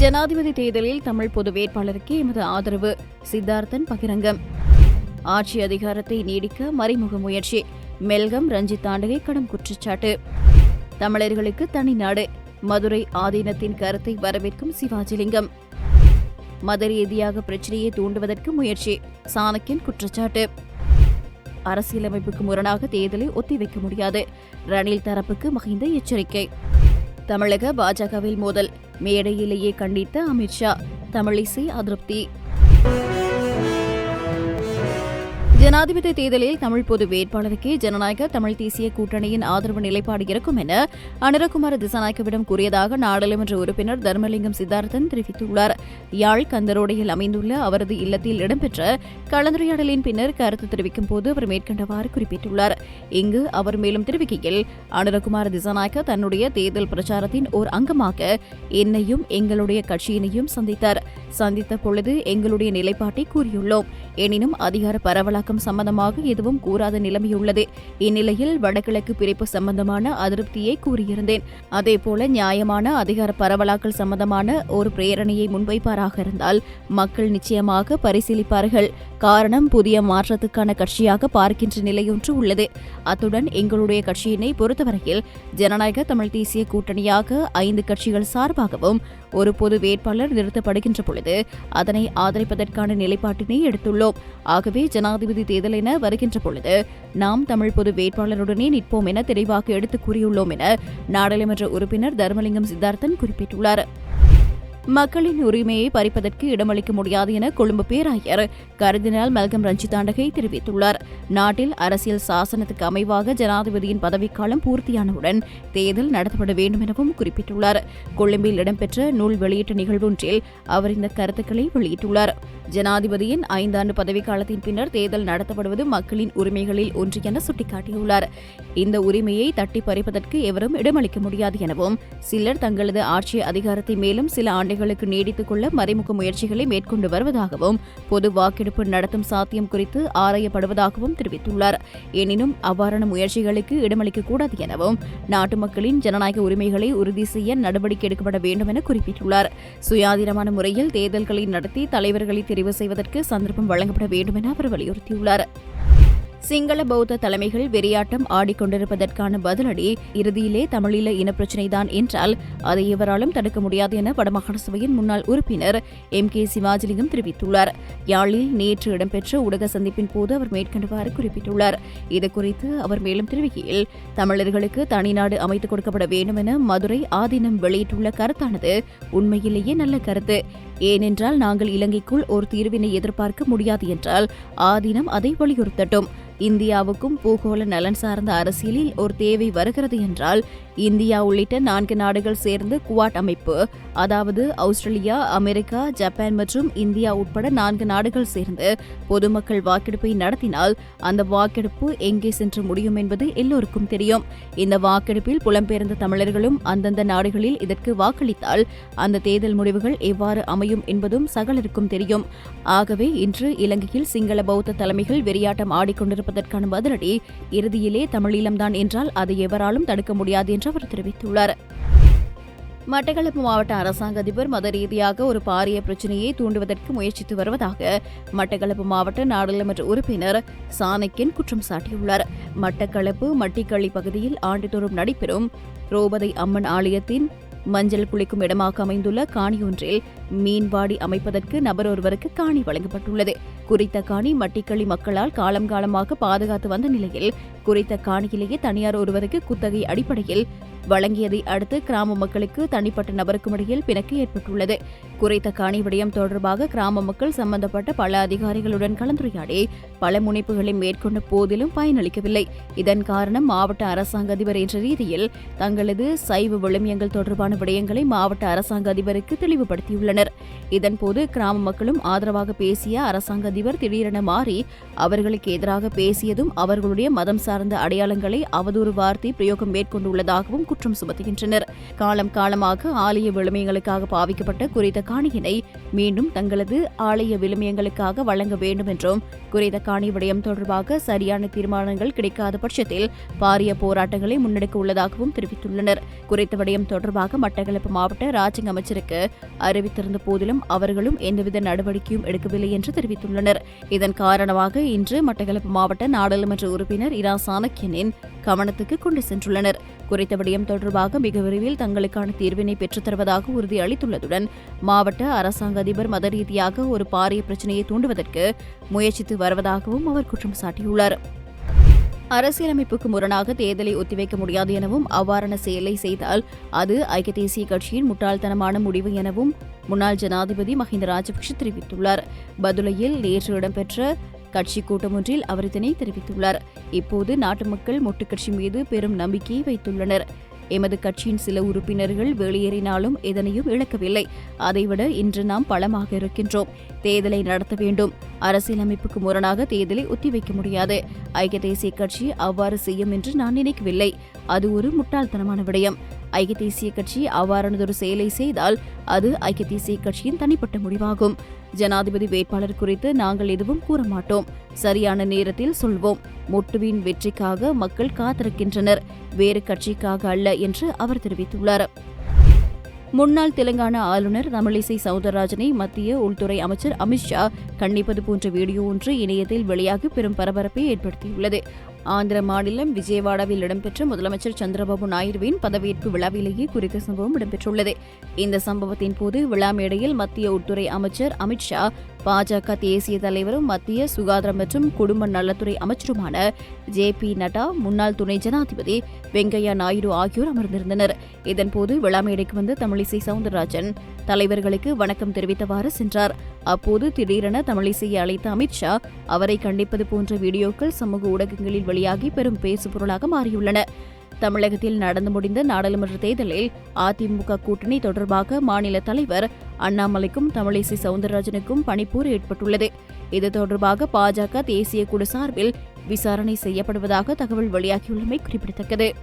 ஜனாதிபதி தேர்தலில் தமிழ் பொது வேட்பாளருக்கு எமது ஆதரவு. சித்தார்த்தன் பகிரங்கம். ஆட்சி அதிகாரத்தை நீடிக்க மறைமுக முயற்சி. மெல்கம் ரஞ்சித் தாண்டகை கடும் குற்றச்சாட்டு. தமிழர்களுக்கு தனி நாடு. மதுரை ஆதீனத்தின் கருத்தை வரவேற்கும் சிவாஜிலிங்கம். மத ரீதியாக பிரச்சனையை தூண்டுவதற்கு முயற்சி. சாணக்கியன் குற்றச்சாட்டு. அரசியலமைப்புக்கு முரணாக தேர்தலை ஒத்திவைக்க முடியாது. ரணில் தரப்புக்கு மகிந்த எச்சரிக்கை. தமிழக பாஜகவில் மோதல். மேடையிலேயே கண்டித்த அமித்ஷா தமிழிசை அதிருப்தி. ஜனாதிபதி தேர்தலில் தமிழ் பொது வேட்பாளருக்கே ஜனநாயக தமிழ் தேசிய கூட்டணியின் ஆதரவு நிலைப்பாடு இருக்கும் என அனுரகுமார திசாநாயக்கவிடம் கூறியதாக நாடாளுமன்ற உறுப்பினர் தர்மலிங்கம் சித்தார்த்தன் தெரிவித்துள்ளார். யாழ் கந்தரோடையில் அமைந்துள்ள அவரது இல்லத்தில் இடம்பெற்ற கலந்துரையாடலின் பின்னர் கருத்து தெரிவிக்கும் போது அவர் மேற்கண்டவாறு குறிப்பிட்டுள்ளார். இங்கு அவர் மேலும் தெரிவிக்கையில் அனுரகுமார திசாநாயக்க தன்னுடைய தேர்தல் பிரச்சாரத்தின் ஓர் அங்கமாக என்னையும் எங்களுடைய கட்சியினையும் சந்தித்தார். சந்தித்த பொழுது எங்களுடைய நிலைப்பாட்டை கூறியுள்ளோம். எனினும் அதிகார பரவலாக்கம் சம்பந்தமாக எதுவும் கூறாத நிலைமையுள்ளது. இந்நிலையில் வடகிழக்கு பிரிப்பு சம்பந்தமான அதிருப்தியை கூறியிருந்தேன். அதேபோல நியாயமான அதிகார பரவலாக்கல் சம்பந்தமான ஒரு பிரேரணையை முன்வைப்பாராக இருந்தால் மக்கள் நிச்சயமாக பரிசீலிப்பார்கள். காரணம் புதிய மாற்றத்துக்கான கட்சியாக பார்க்கின்ற நிலையொன்று உள்ளது. அத்துடன் எங்களுடைய கட்சியினை பொறுத்தவரையில் ஜனநாயக தமிழ் தேசிய கூட்டணியாக ஐந்து கட்சிகள் சார்பாகவும் ஒரு பொது வேட்பாளர் நிறுத்தப்படுகின்ற பொழுது அதனை ஆதரிப்பதற்கான நிலைப்பாட்டினை எடுத்துள்ளோம். ஆகவே ஜனாதிபதி தேர்தல் என வருகின்ற பொழுது நாம் தமிழ் பொது வேட்பாளருடனே நிற்போம் என தெளிவாக எடுத்துக் கூறியுள்ளோம் என நாடாளுமன்ற உறுப்பினர் தர்மலிங்கம் சித்தார்த்தன் குறிப்பிட்டுள்ளார். மக்களின் உரிமையை பறிப்பதற்கு இடமளிக்க முடியாது என கொழும்பு பேராயர் கருதினால் மல்கம் ரஞ்சிதாண்டகை தெரிவித்துள்ளார். நாட்டில் அரசியல் சாசனத்துக்கு அமைவாக ஜனாதிபதியின் பதவிக்காலம் பூர்த்தியானவுடன் தேர்தல் நடத்தப்பட வேண்டும் எனவும் குறிப்பிட்டுள்ளார். கொழும்பில் இடம்பெற்ற நூல் வெளியீட்டு நிகழ்வொன்றில் அவர் இந்த கருத்துக்களை வெளியிட்டுள்ளார். ஜனாதிபதியின் ஐந்தாண்டு பதவிக்காலத்தின் பின்னர் தேர்தல் நடத்தப்படுவது மக்களின் உரிமைகளில் ஒன்று என சுட்டிக்காட்டியுள்ளார். இந்த உரிமையை தட்டி பறிப்பதற்கு எவரும் இடமளிக்க முடியாது எனவும் சிலர் தங்களது ஆட்சி அதிகாரத்தை மேலும் சில ஆண்டு ஆண்டுகளுக்கு நீடித்துக் கொள்ள மறைமுக முயற்சிகளை மேற்கொண்டு வருவதாகவும் பொது வாக்கெடுப்பு நடத்தும் சாத்தியம் குறித்து ஆராயப்படுவதாகவும் தெரிவித்துள்ளார். எனினும் அவ்வாறான முயற்சிகளுக்கு இடமளிக்கக்கூடாது எனவும் நாட்டு மக்களின் ஜனநாயக உரிமைகளை உறுதி செய்ய நடவடிக்கை எடுக்கப்பட வேண்டும் என குறிப்பிட்டுள்ளார். சுயாதீனமான முறையில் தேர்தல்களை நடத்தி தலைவர்களை தெரிவு செய்வதற்கு சந்தர்ப்பம் வழங்கப்பட வேண்டும் என அவர் வலியுறுத்தியுள்ளார். சிங்கள பௌத்த தலைமைகள் வெறியாட்டம் ஆடிக்கொண்டிருப்பதற்கான பதிலடி இறுதியிலே தமிழீழ இனப்பிரச்சினைதான் என்றால் அதை எவராலும் தடுக்க முடியாது என வடமாகாண சபையின் முன்னாள் உறுப்பினர் எம். கே. சிவாஜிலிங்கம் தெரிவித்துள்ளார். யாழில் நேற்று இடம்பெற்ற ஊடக சந்திப்பின் போது அவர் மேற்கண்டவாறு குறிப்பிட்டுள்ளார். இதுகுறித்து அவர் மேலும் தெரிவிக்கையில் தமிழர்களுக்கு தனிநாடு அமைத்துக் கொடுக்கப்பட வேண்டும் என மதுரை ஆதீனம் வெளியிட்டுள்ள கருத்தானது உண்மையிலேயே நல்ல கருத்து. ஏனென்றால் நாங்கள் இலங்கைக்குள் ஒரு தீர்வினை எதிர்பார்க்க முடியாது என்றால் ஆதீனம் அதை வலியுறுத்தட்டும். இந்தியாவுக்கும் பூகோள நலன் சார்ந்த அரசியலில் ஒரு தேவை வருகிறது என்றால் இந்தியா உள்ளிட்ட நான்கு நாடுகள் சேர்ந்து குவாட் அமைப்பு அதாவது ஆஸ்திரேலியா அமெரிக்கா ஜப்பான் மற்றும் இந்தியா உட்பட நான்கு நாடுகள் சேர்ந்து பொதுமக்கள் வாக்கெடுப்பை நடத்தினால் அந்த வாக்கெடுப்பு எங்கே சென்று முடியும் என்பது எல்லோருக்கும் தெரியும். இந்த வாக்கெடுப்பில் புலம்பெயர்ந்த தமிழர்களும் அந்தந்த நாடுகளில் இதற்கு வாக்களித்தால் அந்த தேர்தல் முடிவுகள் எவ்வாறு அமையும் என்பதும் சகலருக்கும் தெரியும். ஆகவே இன்று இலங்கையில் சிங்கள பௌத்த தலைமைகள் வெறியாட்டம் கேட்பதற்கான பதிலடி இறுதியிலே தமிழீழம்தான் என்றால் அதை எவராலும் தடுக்க முடியாது என்று அவர் தெரிவித்துள்ளார். மட்டக்களப்பு மாவட்ட அரசாங்க அதிபர் மத ரீதியாக ஒரு பாரிய பிரச்சனையை தூண்டுவதற்கு முயற்சித்து வருவதாக மட்டக்களப்பு மாவட்ட நாடாளுமன்ற உறுப்பினர் சாணக்கியன் குற்றம் சாட்டியுள்ளார். மட்டக்களப்பு மட்டிக்களி பகுதியில் ஆண்டுதோறும் நடைபெறும் ரோபதை அம்மன் ஆலயத்தின் மஞ்சள் குளிக்கும் இடமாக அமைந்துள்ள காணி ஒன்றில் மீன்வாடி அமைப்பதற்கு நபர் ஒருவருக்கு காணி வழங்கப்பட்டுள்ளது. குறித்த காணி மட்டிக்களி மக்களால் காலம் காலமாக பாதுகாத்து வந்த நிலையில் குறித்த காணியிலேயே தனியார் ஒருவருக்கு குத்தகை அடிப்படையில் வழங்கியதை அடுத்து கிராம மக்களுக்கு தனிப்பட்ட நபருக்கும் இடையில் பிணக்கு ஏற்பட்டுள்ளது. குறித்த காணி விடயம் தொடர்பாக கிராம மக்கள் சம்பந்தப்பட்ட பல அதிகாரிகளுடன் கலந்துரையாடி பல முனைப்புகளை மேற்கொண்ட போதிலும் பயனளிக்கவில்லை. இதன் காரணம் மாவட்ட அரசாங்க அதிபர் என்ற ரீதியில் தங்களது சைவ விழுமியங்கள் தொடர்பான விடயங்களை மாவட்ட அரசாங்க அதிபருக்கு தெளிவுபடுத்தியுள்ளனர். இதன்போது கிராம மக்களும் ஆதரவாக பேசிய அரசாங்க அதிபர் திடீரென மாறி அவர்களுக்கு எதிராக பேசியதும் அவர்களுடைய மதம் சார்ந்த அடையாளங்களை அவதூறு வார்த்தை பிரயோகம் மேற்கொண்டுள்ளதாகவும் குற்றம் சுமத்துகின்றனர். காலம் காலமாக ஆலய விழுமியங்களுக்காக பாவிக்கப்பட்ட குறித்த காணியினை மீண்டும் தங்களது ஆலய விழுமியங்களுக்காக வழங்க வேண்டும் என்றும் குறித்த காணி விடயம் தொடர்பாக சரியான தீர்மானங்கள் கிடைக்காத பட்சத்தில் பாரிய போராட்டங்களை முன்னெடுக்க உள்ளதாகவும் தெரிவித்துள்ளனர். குறித்த விடயம் தொடர்பாக மட்டக்களப்பு மாவட்ட ராஜ்யங்க அமைச்சருக்கு அறிவித்திருந்த போதிலும் அவர்களும் எந்தவித நடவடிக்கையும் எடுக்கவில்லை என்று தெரிவித்துள்ளனர். இதன் காரணமாக இன்று மட்டக்களப்பு மாவட்ட நாடாளுமன்ற உறுப்பினர் இரா சாணக்கியனின் கவனத்துக்கு கொண்டு சென்றுள்ளனர். குறித்த விடயம் தொடர்பாக மிக விரைவில் தங்களுக்கான தீர்வினை பெற்றுத்தருவதாக உறுதியளித்துள்ளதுடன் மாவட்ட அரசாங்க அதிபர் மத ரீதியாக ஒரு பாரிய பிரச்சனையை தூண்டுவதற்கு முயற்சித்து வருவதாகவும் அவர் குற்றம் சாட்டியுள்ளார். அரசியலமைப்புக்கு முரணாக தேர்தலை ஒத்திவைக்க முடியாது எனவும் அவ்வாறான செயலை செய்தால் அது ஐக்கிய தேசிய கட்சியின் முட்டாள்தனமான முடிவு எனவும் முன்னாள் ஜனாதிபதி மஹிந்த ராஜபக்ஷ தெரிவித்துள்ளார். பதுளையில் நேற்று இடம்பெற்ற கட்சி கூட்டம் ஒன்றில் அவர் இதனை தெரிவித்துள்ளார். இப்போது நாட்டு மக்கள் மொட்டுக்கட்சி மீது பெரும் நம்பிக்கையை வைத்துள்ளனர். எமது கட்சியின் சில உறுப்பினர்கள் வெளியேறினாலும் எதனையும் இழக்கவில்லை. அதைவிட இன்று நாம் பலமாக இருக்கின்றோம். தேர்தலை நடத்த வேண்டும். அரசியலமைப்புக்கு முரணாக தேர்தலை ஒத்திவைக்க முடியாது. ஐக்கிய தேசிய கட்சி அவ்வாறு செய்யும் என்று நான் நினைக்கவில்லை. அது ஒரு முட்டாள்தனமான விடயம். ஐக்கிய தேசிய கட்சி அவ்வாறானதொரு செயலை செய்தால் அது ஐக்கிய தேசிய கட்சியின் தனிப்பட்ட முடிவாகும். ஜனாதிபதி வேட்பாளர் குறித்து நாங்கள் எதுவும் கூற மாட்டோம். சரியான நேரத்தில் சொல்வோம். மொட்டுவின் வெற்றிக்காக மக்கள் காத்திருக்கின்றனர். வேறு கட்சிக்காக அல்ல என்று அவர் தெரிவித்துள்ளார். முன்னாள் தெலுங்கானா ஆளுநர் தமிழிசை சவுந்தரராஜனை மத்திய உள்துறை அமைச்சர் அமித்ஷா கண்டிப்பது போன்ற வீடியோ ஒன்று இணையத்தில் வெளியாகி பெரும் பரபரப்பை ஏற்படுத்தியுள்ளது. ஆந்திர மாநிலம் விஜயவாடாவில் இடம்பெற்ற முதலமைச்சர் சந்திரபாபு நாயுடுவின் பதவியேற்பு விழாவிலேயே குறித்த சம்பவம் இடம்பெற்றுள்ளது. இந்த சம்பவத்தின் போது விழா மேடையில் மத்திய உள்துறை அமைச்சர் அமித்ஷா பாஜக தேசிய தலைவரும் மத்திய சுகாதாரம் மற்றும் குடும்ப நலத்துறை அமைச்சருமான ஜே பி நட்டா முன்னாள் துணை ஜனாதிபதி வெங்கையா நாயுடு ஆகியோர் அமர்ந்திருந்தனர். இதன்போது விழா மேடைக்கு வந்த தமிழிசை சவுந்தரராஜன் தலைவர்களுக்கு வணக்கம் தெரிவித்தவாறு சென்றார். அப்போது திடீரென தமிழிசையை அழைத்த அமித்ஷா அவரை கண்டிப்பது போன்ற வீடியோக்கள் சமூக ஊடகங்களில் வெளியாகி பெரும் பேசுபொருளாக மாறியுள்ளன. தமிழகத்தில் நடந்து முடிந்த நாடாளுமன்ற தேர்தலில் அதிமுக கூட்டணி தொடர்பாக மாநில தலைவர் அண்ணாமலைக்கும் தமிழிசை சவுந்தரராஜனுக்கும் பணிப்போர் ஏற்பட்டுள்ளது. இது தொடர்பாக பாஜக தேசிய குழு சார்பில் விசாரணை செய்யப்படுவதாக தகவல் வெளியாகியுள்ளமை குறிப்பிடத்தக்கது.